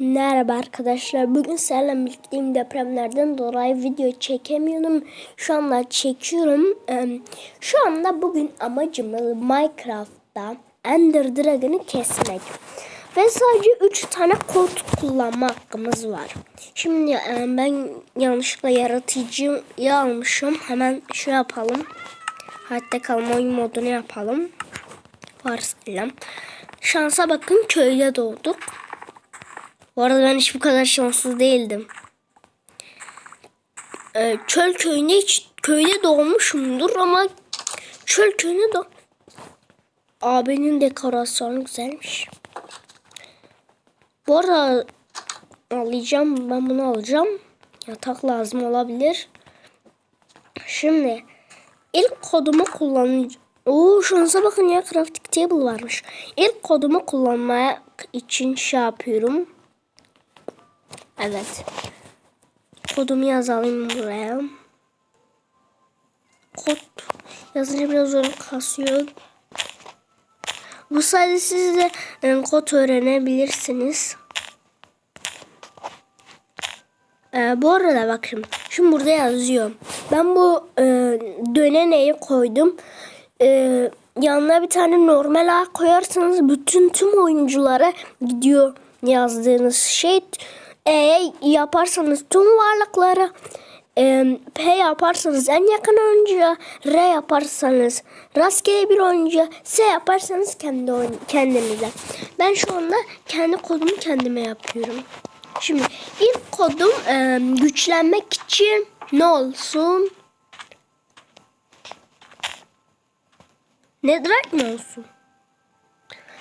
Merhaba arkadaşlar. Bugün sizlerle birlikteyim. Depremlerden dolayı video çekemiyorum. Şu anda çekiyorum. Şu anda bugün amacımız Minecraft'ta Ender Dragon'ı kesmek. Ve sadece 3 tane kod kullanma hakkımız var. Şimdi ben yanlışlıkla yaratıcıyı almışım. Hemen şey yapalım. Hatta kalma oyun modunu yapalım. Varsayalım. Şansa bakın köyde doğduk. Bu arada ben hiç bu kadar şanssız değildim. Ee, çöl köyünde hiç köyde doğmuşumdur ama çöl köyünde do Abinin dekorasyonu güzelmiş. Bu arada alacağım ben bunu alacağım. Yatak lazım olabilir. Şimdi ilk kodumu kullanacağım. Oo şansa bakın ya crafting table varmış. İlk kodumu kullanmak için şey yapıyorum. Evet. Kodumu yazalım buraya. Kod yazınca biraz zor kasıyor. Bu sayede siz de e, kod öğrenebilirsiniz. Ee, bu arada bakın. Şimdi burada yazıyor. Ben bu e, döneneyi koydum. E, yanına bir tane normal ağ koyarsanız bütün tüm oyunculara gidiyor yazdığınız şey. E yaparsanız tüm varlıklara e, P yaparsanız en yakın oyuncuya, R yaparsanız rastgele bir oyuncuya, S yaparsanız kendi oyun, kendinize. Ben şu anda kendi kodumu kendime yapıyorum. Şimdi ilk kodum e, güçlenmek için ne olsun? Netherite mi olsun?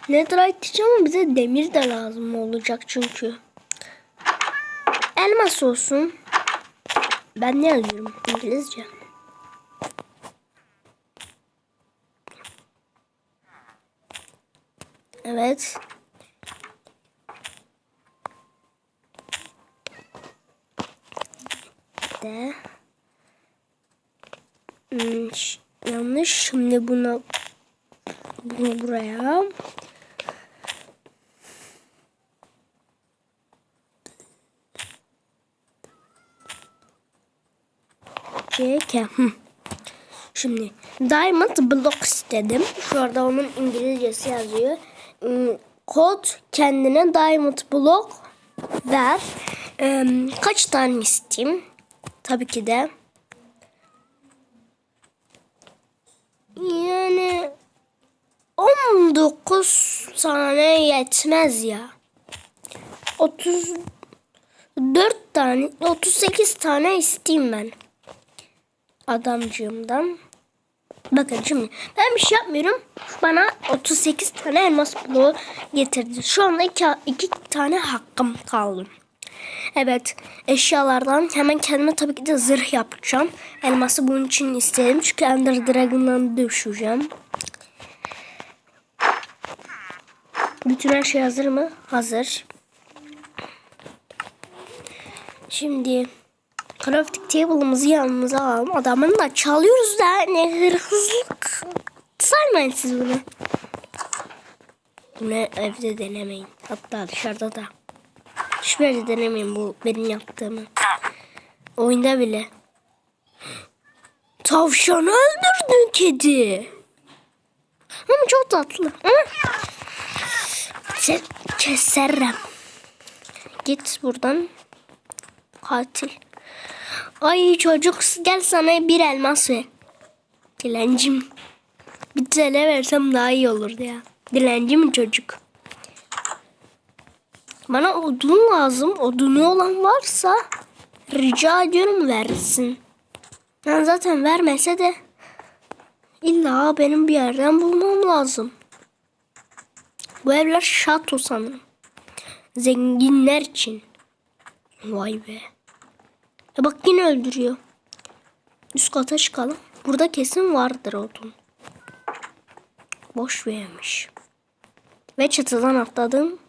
Netherite diyeceğim ama bize demir de lazım olacak çünkü. Elmas olsun. Ben ne yazıyorum İngilizce? Evet. De. Hmm, yanlış. Şimdi bunu bunu buraya. Hı. Şimdi Diamond Block istedim. Şurada onun İngilizcesi yazıyor. Hmm, Kod kendine Diamond Block ver. Ee, kaç tane isteyeyim? Tabii ki de. Yani 19 tane yetmez ya. 34 tane 38 tane isteyeyim ben adamcığımdan. Bakın şimdi ben bir şey yapmıyorum. Bana 38 tane elmas bloğu getirdi. Şu anda iki, iki tane hakkım kaldı. Evet eşyalardan hemen kendime tabii ki de zırh yapacağım. Elması bunun için istedim. Çünkü Ender Dragon'dan düşeceğim. Bütün her şey hazır mı? Hazır. Şimdi crafting table'ımızı yanımıza alalım. Adamını da çalıyoruz da ne hırsızlık. Saymayın siz bunu. Bunu evde denemeyin. Hatta dışarıda da. Hiçbir yerde denemeyin bu benim yaptığımı. Oyunda bile. Tavşanı öldürdün kedi. Ama çok tatlı. Sen keserim. Git buradan. Katil. Ay çocuk gel sana bir elmas ver. Dilencim. Bir tane versem daha iyi olurdu ya. Dilenci mi çocuk? Bana odun lazım. Odunu olan varsa rica ediyorum versin. Ben zaten vermese de illa benim bir yerden bulmam lazım. Bu evler şato sanırım. Zenginler için. Vay be. Ya bak yine öldürüyor. Üst kata çıkalım. Burada kesin vardır odun. Boş vermiş. Ve çatıdan atladım.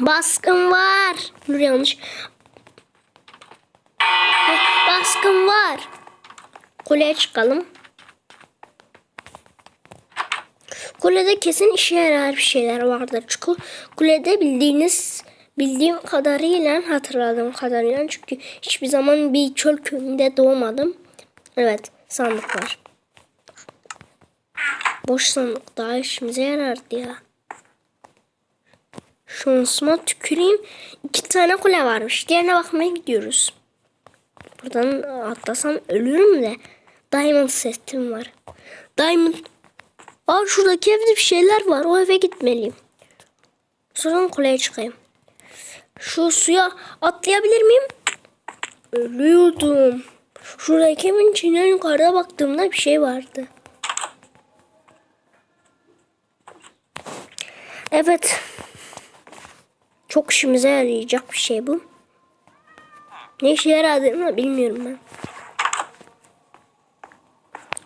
Baskın var. Dur yanlış. Baskın var. Kuleye çıkalım. Kulede kesin işe yarar bir şeyler vardır. Çünkü kulede bildiğiniz bildiğim kadarıyla hatırladığım kadarıyla çünkü hiçbir zaman bir çöl köyünde doğmadım. Evet sandık var. Boş sandık daha işimize yarardı ya. Şansıma tüküreyim. İki tane kule varmış. Diğerine bakmaya gidiyoruz. Buradan atlasam ölürüm de. Diamond setim var. Diamond. Aa şuradaki evde bir şeyler var. O eve gitmeliyim. Sonra kuleye çıkayım. Şu suya atlayabilir miyim? Ölüyordum. Şuradaki evin içinden yukarıda baktığımda bir şey vardı. Evet. Çok işimize yarayacak bir şey bu. Ne işe yaradığını bilmiyorum ben.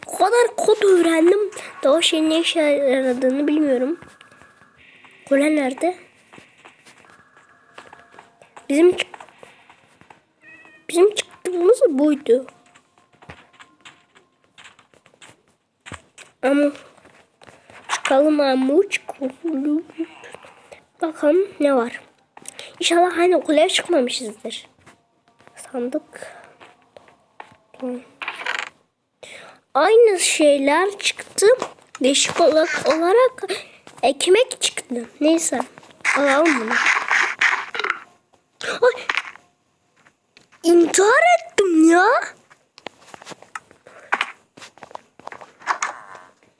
O kadar kod öğrendim o şeyin ne işe yaradığını bilmiyorum. Kule nerede? Bizim bizim çıktığımız buydu. Ama çıkalım ama. Bakalım ne var. İnşallah hani kuleye çıkmamışızdır. Sandık. Aynı şeyler çıktı. Değişik olarak ekmek çıktı. Neyse. Alalım bunu. Ay. İntihar ettim ya.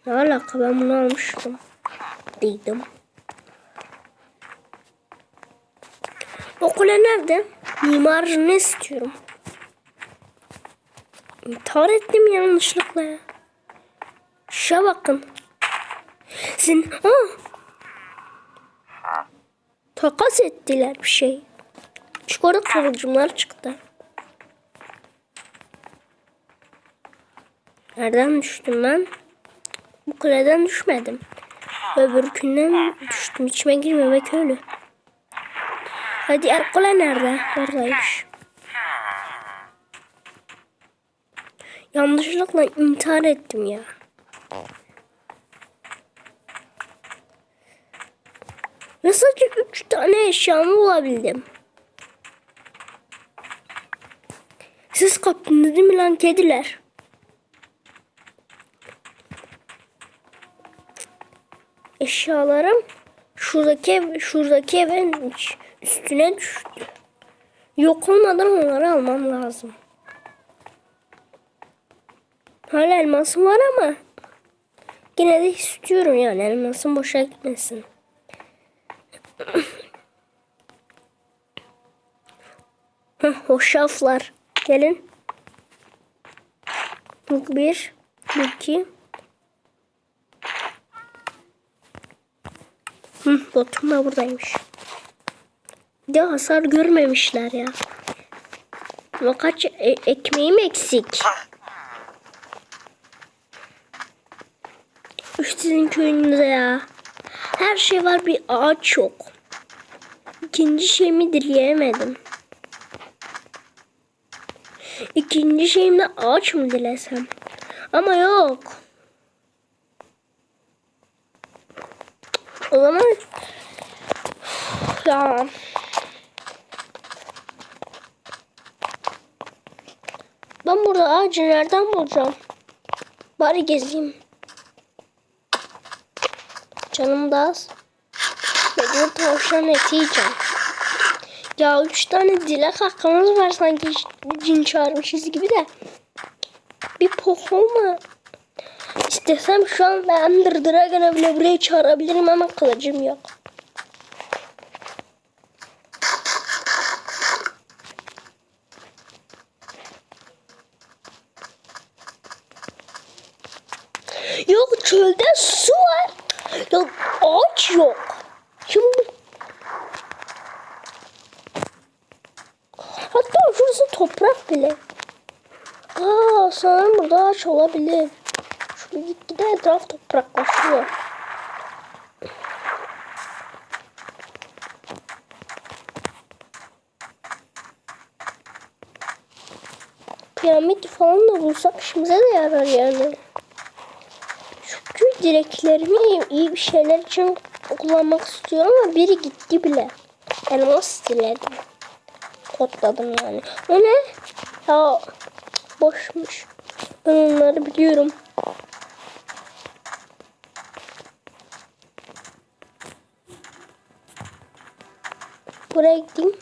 Ne alaka ben bunu almıştım. Değildim. O kule nerede? Mimarını istiyorum. İntihar ettim yanlışlıkla ya. Şuna bakın. Sen... Aa! Takas ettiler bir şey. Çikolata kıvılcımlar çıktı. Nereden düştüm ben? Bu kuleden düşmedim. Öbürkünden düştüm. İçime girmemek öyle. Hadi Erkule nerede? Oradaymış. Yanlışlıkla intihar ettim ya. Ve sadece üç tane eşyamı bulabildim. Siz kaptınız değil mi lan kediler? Eşyalarım şuradaki ev, şuradaki evin üstüne düştü. Yok olmadan onları almam lazım. Hala elmasım var ama yine de istiyorum yani elmasım boşa gitmesin. Heh, hoşaflar. Gelin. Bir, iki. Hı, botum da buradaymış. Ya hasar görmemişler ya. Ama kaç e- ekmeğim eksik. Üf sizin köyünüzde ya. Her şey var bir ağaç yok. İkinci şeyimi dileyemedim. İkinci şeyimde ağaç mı dilesem? Ama yok. Zaman ya ben burada ağacı nereden bulacağım? Bari gezeyim. Canım da az. Mecbur tavşan eti yiyeceğim. Ya üç tane dilek hakkımız var sanki cin çağırmışız gibi de. Bir pok olma. İstesem şu an ben Ender Dragon'a bile buraya çağırabilirim ama kılıcım yok. Yok çölde su var. Yok ağaç yok. Şimdi Hatta şurası toprak bile. Aa sanırım burada ağaç olabilir. Gitgide etraf topraklaşıyor. Piramit falan da bulsak işimize de yarar yani. Şu köy dileklerimi iyi, bir şeyler için kullanmak istiyorum ama biri gitti bile. Elmas diledim. Kodladım yani. O ne? Ya boşmuş. Ben onları biliyorum. Buraya gideyim.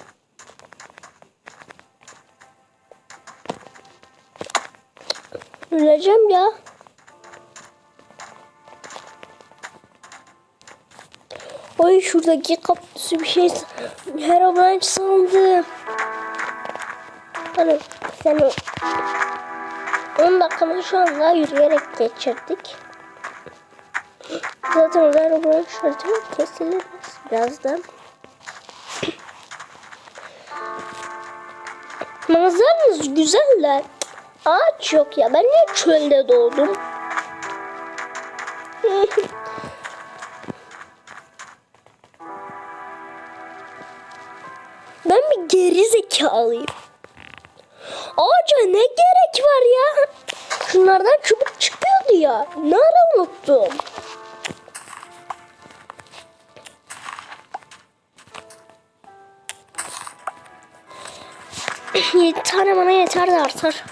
Öleceğim ya. Oy şuradaki kaktüsü bir şey Herobrine sandım. Hani seni 10 dakikamı şu anda yürüyerek geçirdik. Zaten o Herobrine şartımı kesilir birazdan. Manzaranız güzeller. Ağaç yok ya. Ben niye çölde doğdum? ben bir geri zekalıyım. Ağaca ne gerek var ya? Şunlardan çubuk çıkıyordu ya. Ne ara unuttum? Yedi tane bana yeter de artar.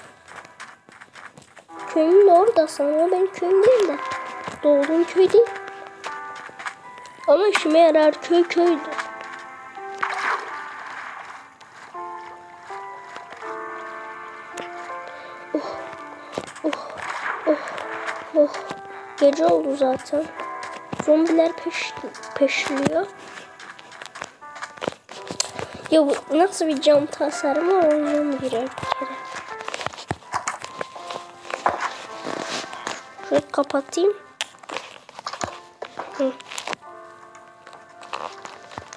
Köyümün oradasın ama benim köyüm değil de. Doğduğum köy değil. Ama işime yarar köy köydür. Oh, oh, oh, oh. Gece oldu zaten. Zombiler peş, peşliyor. Ya bu nasıl bir cam tasarımı oynayalım birer bir kere. Şöyle kapatayım. Hı.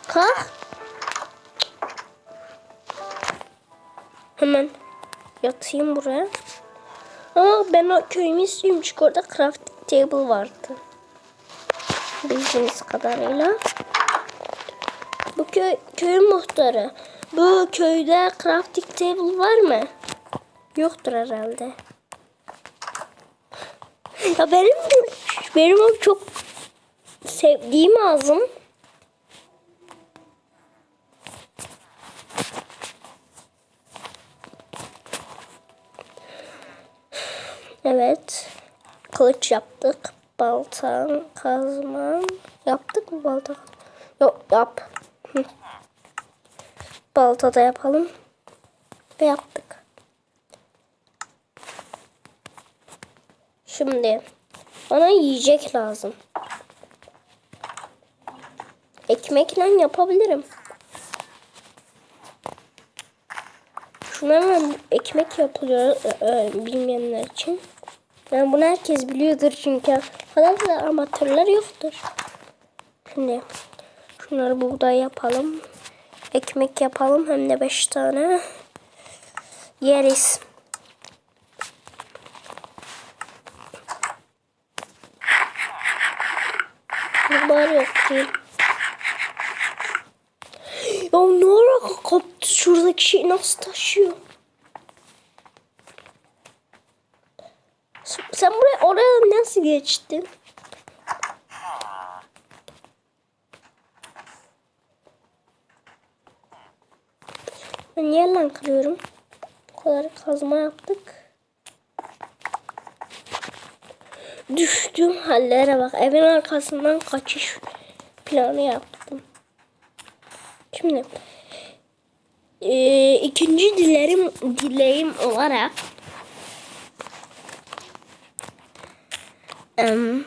Kalk. Hemen yatayım buraya. Ama ben o köyümü istiyorum çünkü orada crafting table vardı. Bildiğiniz kadarıyla. Köyün muhtarı. Bu köyde crafting table var mı? Yoktur herhalde. Ya benim benim o çok sevdiğim ağzım. Evet. Kılıç yaptık. Balta, kazma. Yaptık mı balta? Yok yap. Hı. Balta da yapalım. Ve yaptık. Şimdi bana yiyecek lazım. Ekmekle yapabilirim. Şunlarla ekmek yapılıyor e, e, bilmeyenler için. Yani bunu herkes biliyordur çünkü kadar da amatörler yoktur. Şimdi şunları buğday yapalım. Ekmek yapalım hem de 5 tane. Yeriz. Bari değil. Ya ne ara kaptı şuradaki şey nasıl taşıyor? Sen buraya oraya nasıl geçtin? Ben niye lan kırıyorum? Bu kadar kazma yaptık. Düştüğüm hallere bak. Evin arkasından kaçış planı yaptım. Şimdi e, ikinci dilerim dileğim olarak em,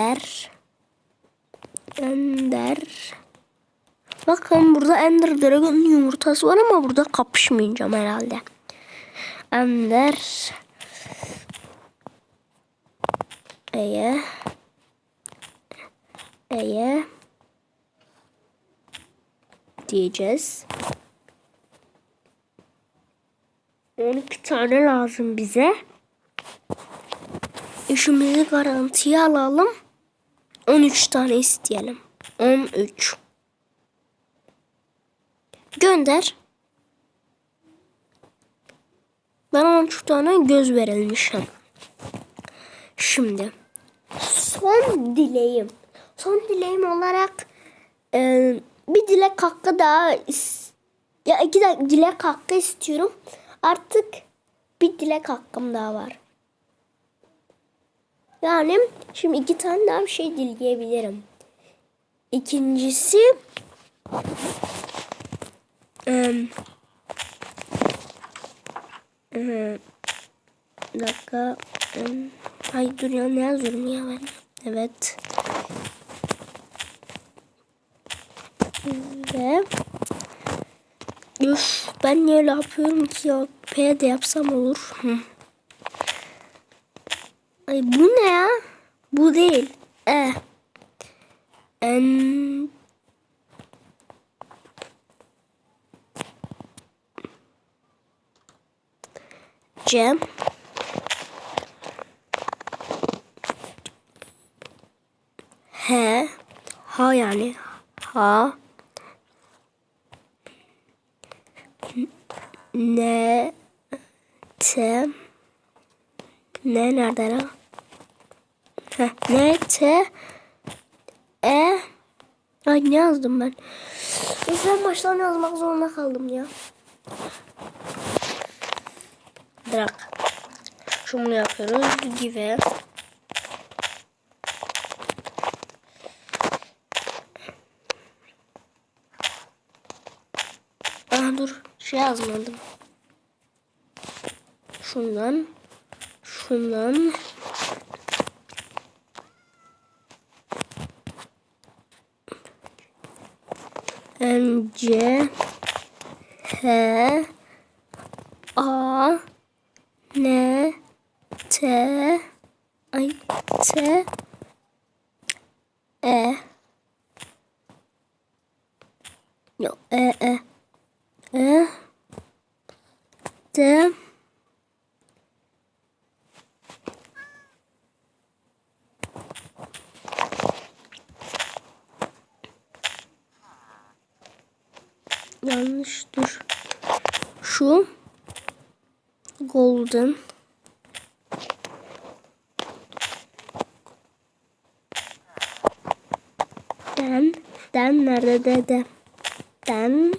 Ender. Ender. Bakın burada Ender Dragon'un yumurtası var ama burada kapışmayacağım herhalde. Ender. Eye. Eye. Diyeceğiz. 12 tane lazım bize. İşimizi garantiye alalım. 13 tane isteyelim. 13. Gönder. Ben 13 tane göz verilmişim. Şimdi son dileğim. Son dileğim olarak e, bir dilek hakkı daha ya iki dilek hakkı istiyorum. Artık bir dilek hakkım daha var. Yani şimdi iki tane daha bir şey dileyebilirim. İkincisi em, bir dakika em, ay dur ya ne yazıyorum ya ben evet ve Üf, ben niye öyle yapıyorum ki ya? P de yapsam olur. Hı. Ay bu ne ya? Bu değil. E. En... C. H. Ha yani. Ha. Ne te ne nerede lan? Heh, ne te e Ay ne yazdım ben? Ben baştan yazmak zorunda kaldım ya. Bırak. Şunu yapıyoruz gibi. Aa dur şey yazmadım. Şundan şundan C H A N T Ay T E. Yok E E E. D Yanlış dur. Şu golden. Den den nerede dede den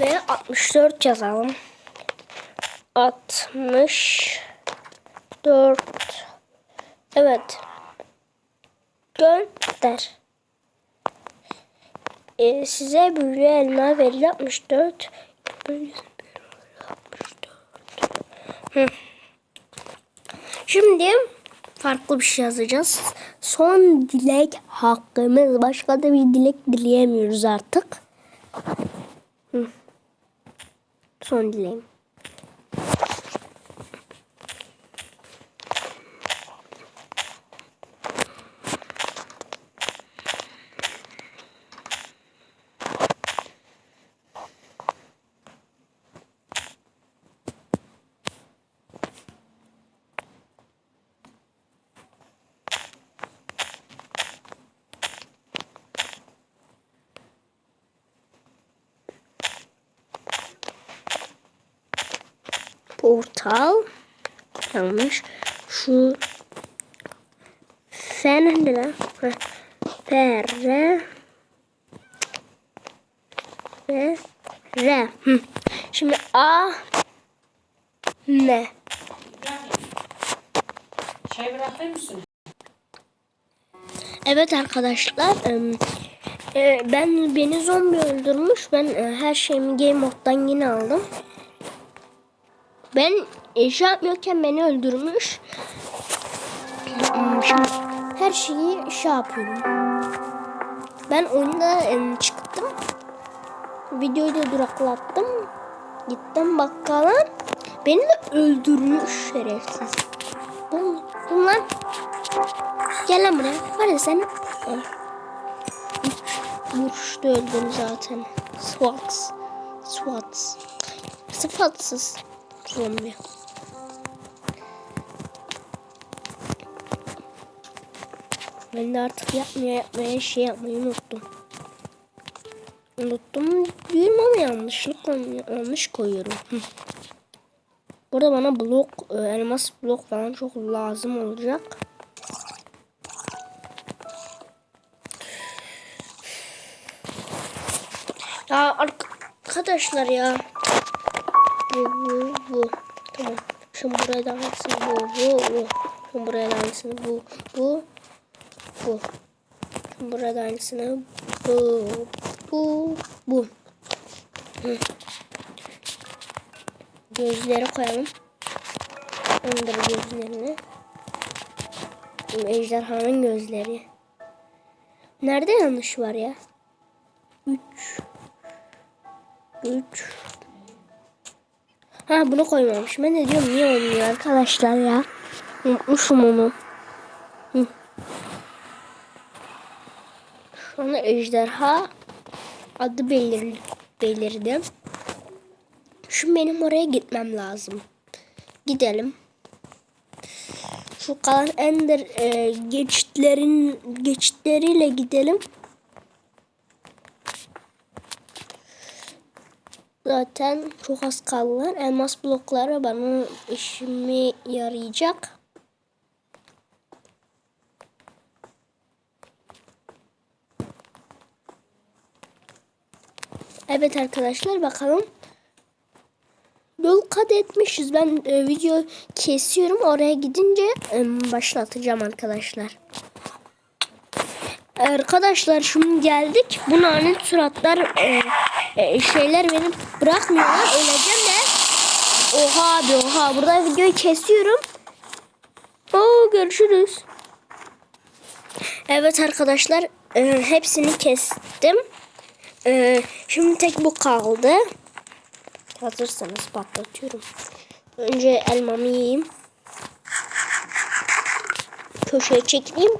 Ve 64 yazalım. 64 Evet. Gönder. Ee, size büyülü elma verildi 64. Hı. Şimdi farklı bir şey yazacağız. Son dilek hakkımız. Başka da bir dilek dileyemiyoruz artık. Son Portal. Yanlış. Şu F nerede lan? P, R R. Hı. Şimdi A M. Çay bırakır mısın? Evet arkadaşlar. e, Ben beni zombi öldürmüş. Ben e, her şeyimi game moddan yine aldım. Ben e, şey yapmıyorken beni öldürmüş. Hmm, her şeyi şey yapıyorum. Ben oyunda çıktım. Videoyu da duraklattım. Gittim bakkala. Beni de öldürmüş şerefsiz. Bu, bu lan. Gel lan buraya. Var ya sen. Vuruşta öldün zaten. SWAT. SWAT. Sıfatsız zombi. Ben de artık yapmaya yapmaya şey yapmayı unuttum. Unuttum diyorum ama yanlışlıkla yanlış koyuyorum. Burada bana blok, e, elmas blok falan çok lazım olacak. Ya arkadaşlar ya. Bu, bu. Tamam. Şimdi buraya da aynısını bu, bu, bu. Şimdi buraya da aynısını bu, bu, bu. Şimdi buraya da aynısını bu, bu, bu. Hı. Gözleri koyalım. Ender gözlerini. Ejderhanın gözleri. Nerede yanlış var ya? 3 3 Ha bunu koymamış. Ben de diyorum niye olmuyor arkadaşlar ya. Unutmuşum onu. Hı. Anda ejderha adı belir belirdi. Şu benim oraya gitmem lazım. Gidelim. Şu kalan ender e, geçitlerin geçitleriyle gidelim. Zaten çok az kaldılar. Elmas blokları bana işime yarayacak. Evet arkadaşlar bakalım. Yol kat etmişiz. Ben e, video kesiyorum. Oraya gidince e, başlatacağım arkadaşlar. Arkadaşlar şimdi geldik. Bu lanet suratlar e, e, şeyler beni bırakmıyorlar. Öleceğim de. Oha abi oha. Burada videoyu kesiyorum. Oo görüşürüz. Evet arkadaşlar e, hepsini kestim. E, şimdi tek bu kaldı. Hazırsanız patlatıyorum. Önce elmamı yiyeyim. Köşeye çekeyim.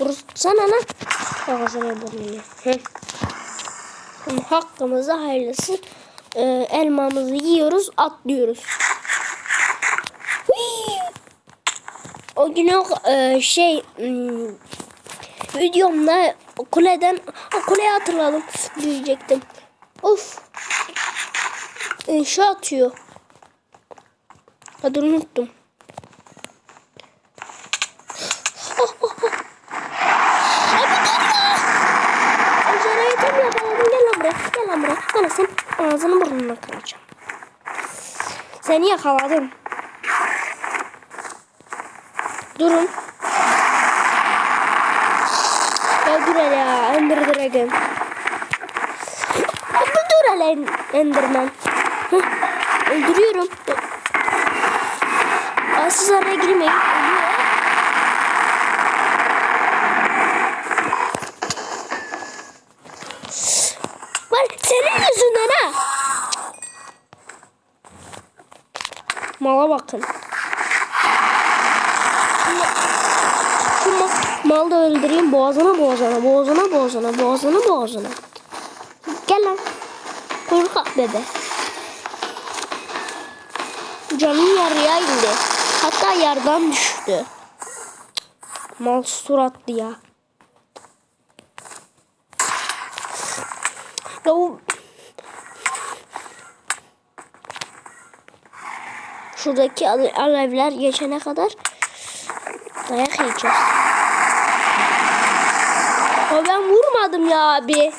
Vursana lan. Ağzına burnunu. Hı. Şimdi hakkımızda hayırlısı. Ee, elmamızı yiyoruz, atlıyoruz. O gün o e, şey hmm, videomda kuleden o kuleyi hatırladım diyecektim. Of. E, şu atıyor. Hadi unuttum. Abi durma. Acarayı tam yakaladım. Gel lan buraya. Gel lan buraya. Bana sen ağzını burnunu kıracağım. Seni yakaladım. Durun. Ya dur hele ya. Ender Dragon. Bir dur hele Enderman. Öldürüyorum. Siz araya girmeyin. Ölüyor. Var senin yüzünden ha. Bakın. Şu ma malı da öldüreyim. Boğazına boğazına boğazına boğazına boğazına boğazına. Gel lan. Korkak bebe. Canım yarıya indi. Hatta yerden düştü. Mal suratlı ya. Ya o... Şuradaki ale- alevler geçene kadar dayak yiyeceğiz. Ya ben vurmadım ya abi.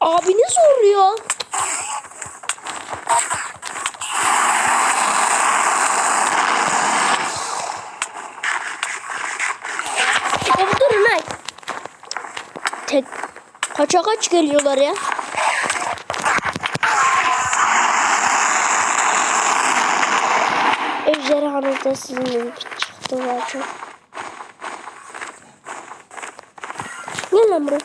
Abiniz vuruyor. Tek kaça kaç geliyorlar ya? da sizinle bir çıktı zaten. Gel lan buraya.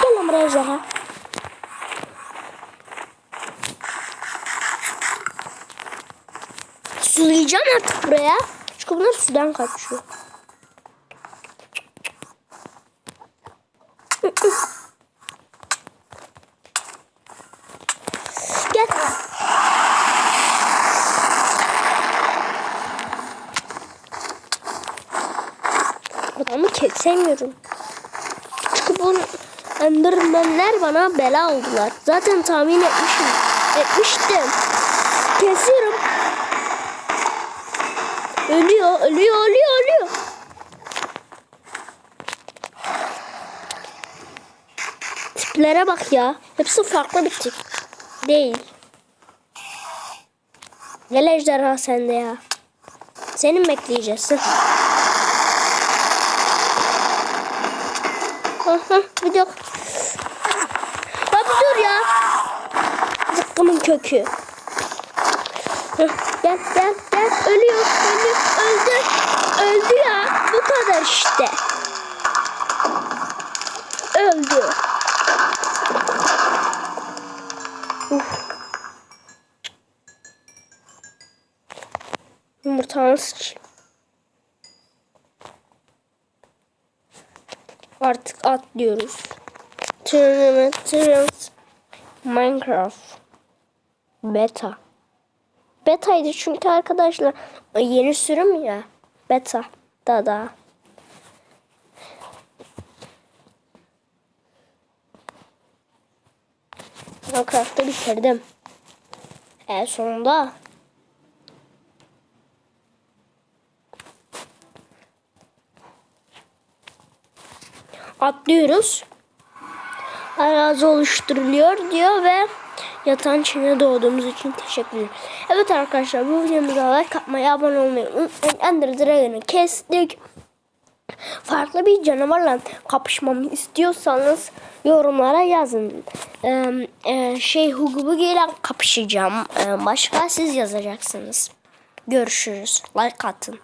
Gel lan. Sulayacağım artık buraya. Çünkü bunlar sudan kaçıyor. Kesemiyorum. Çünkü bu Endermenler bana bela oldular. Zaten tahmin etmişim. Etmiştim. Kesiyorum. Ölüyor, ölüyor, ölüyor, ölüyor. Tiplere bak ya. Hepsi farklı bir tip. Değil. Gel ejderha sende ya. Senin bekleyeceğiz. Bir dur. Ya bir dur ya. Zıkkımın kökü. Gel gel gel. Ölüyor. Ölüyor. Öldü. Öldü ya. Bu kadar işte. Öldü. Uf. Yumurtanı sıçayım. Artık atlıyoruz. Tournament Trans Minecraft Beta. Beta'ydı çünkü arkadaşlar yeni sürüm ya. Beta. Da da. Minecraft'ı bitirdim. En sonunda. Atlıyoruz. Arazi oluşturuluyor diyor ve yatağın içine doğduğumuz için teşekkür ederim. Evet arkadaşlar bu videomuza like atmayı, abone olmayı unutmayın. Ender Dragon'ı kestik. Farklı bir canavarla kapışmamı istiyorsanız yorumlara yazın. Ee, şey Hugo Bugi ile kapışacağım. Ee, başka siz yazacaksınız. Görüşürüz. Like atın.